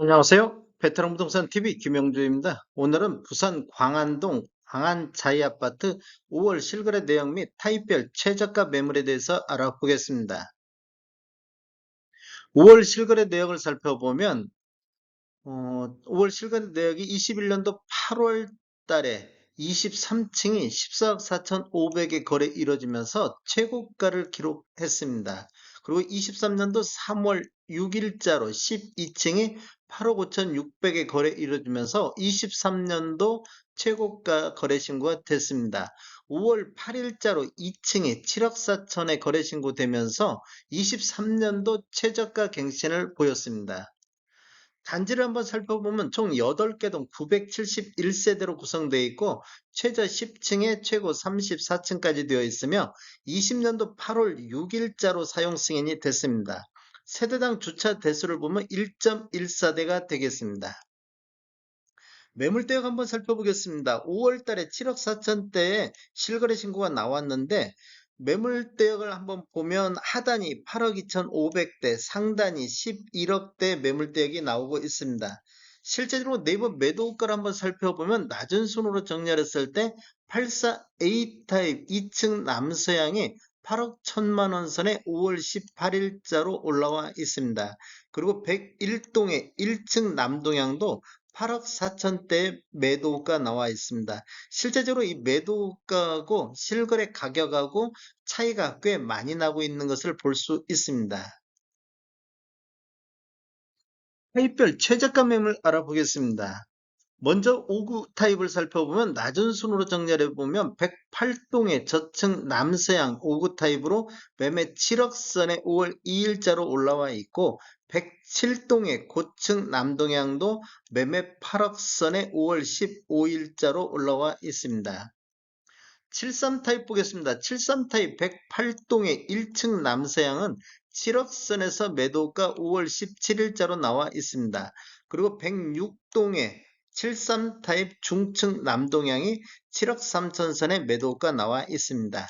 안녕하세요. 베테랑 부동산 TV 김영주입니다. 오늘은 부산 광안동 광안 자이 아파트 5월 실거래 내용 및 타입별 최저가 매물에 대해서 알아보겠습니다. 5월 실거래 내역을 살펴보면 어, 5월 실거래 내역이 21년도 8월 달에 23층이 14억 4,500에 거래 이루어지면서 최고가를 기록했습니다. 그리고 23년도 3월 6일자로 12층이 8억 5,600에 거래 이루어지면서 23년도 최고가 거래 신고가 됐습니다. 5월 8일자로 2층이 7억 4천에 거래 신고되면서 23년도 최저가 갱신을 보였습니다. 단지를 한번 살펴보면 총 8개 동 971세대로 구성되어 있고 최저 10층에 최고 34층까지 되어 있으며 20년도 8월 6일자로 사용 승인이 됐습니다. 세대당 주차 대수를 보면 1.14대가 되겠습니다. 매물대역 한번 살펴보겠습니다. 5월 달에 7억 4천대에 실거래 신고가 나왔는데 매물대역을 한번 보면 하단이 8억 2,500대, 상단이 11억대 매물대역이 나오고 있습니다. 실제로 네이버 매도가를 한번 살펴보면 낮은 순으로 정렬했을 때 84A 타입 2층 남서양이 8억 1천만 원 선에 5월 18일자로 올라와 있습니다. 그리고 101동의 1층 남동향도 8억 4천대 매도가 나와 있습니다. 실제적으로 이 매도가하고 실거래 가격하고 차이가 꽤 많이 나고 있는 것을 볼 수 있습니다. 타입별 최저가 매물 알아보겠습니다. 먼저 5구 타입을 살펴보면 낮은 순으로 정렬해 보면 108동의 저층 남서양 5구 타입으로 매매 7억 선에 5월 2일자로 올라와 있고 107동의 고층 남동향도 매매 8억 선에 5월 15일자로 올라와 있습니다. 73 타입 보겠습니다. 73 타입 108동의 1층 남서양은 7억 선에서 매도가 5월 17일자로 나와 있습니다. 그리고 106동의 73 타입 중층 남동향이 7억 3천선에 매도가 나와 있습니다.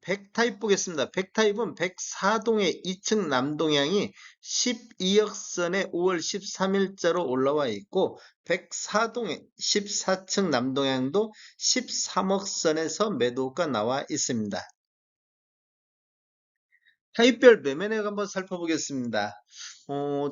100 타입 보겠습니다. 100 타입은 104동의 2층 남동향이 12억 선에 5월 13일자로 올라와 있고 104동의 14층 남동향도 13억 선에서 매도가 나와 있습니다. 타입별 매매액 한번 살펴보겠습니다. 어,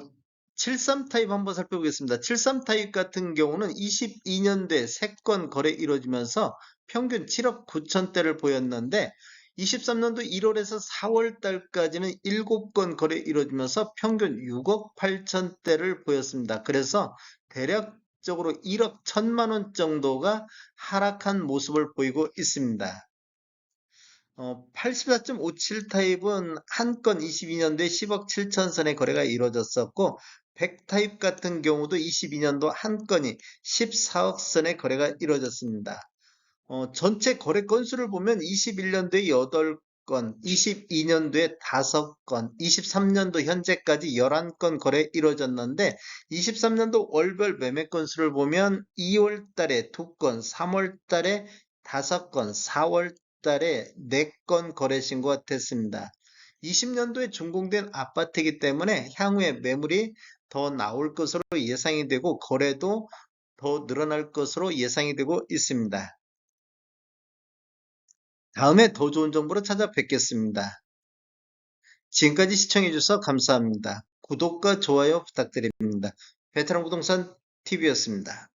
73 타입 한번 살펴보겠습니다. 73 타입 같은 경우는 22년도에 3건 거래 이루어지면서 평균 7억 9천대를 보였는데 23년도 1월에서 4월 달까지는 7건 거래 이루어지면서 평균 6억 8천대를 보였습니다. 그래서 대략적으로 1억 1천만 원 정도가 하락한 모습을 보이고 있습니다. 어, 84.57 타입은 한 건 22년도에 10억 7천 선의 거래가 이루어졌었고 100 타입 같은 경우도 22년도 한 건이 14억 선의 거래가 이루어졌습니다. 어, 전체 거래 건수를 보면 21년도에 8건, 22년도에 5건, 23년도 현재까지 11건 거래 이루어졌는데 23년도 월별 매매 건수를 보면 2월 달에 2건, 3월 달에 5건, 4월 달에 4건 거래 신고가 됐습니다. 20년도에 준공된 아파트이기 때문에 향후에 매물이 더 나올 것으로 예상이 되고 거래도 더 늘어날 것으로 예상이 되고 있습니다. 다음에 더 좋은 정보로 찾아뵙겠습니다. 지금까지 시청해주셔서 감사합니다. 구독과 좋아요 부탁드립니다. 베테랑 부동산 TV였습니다.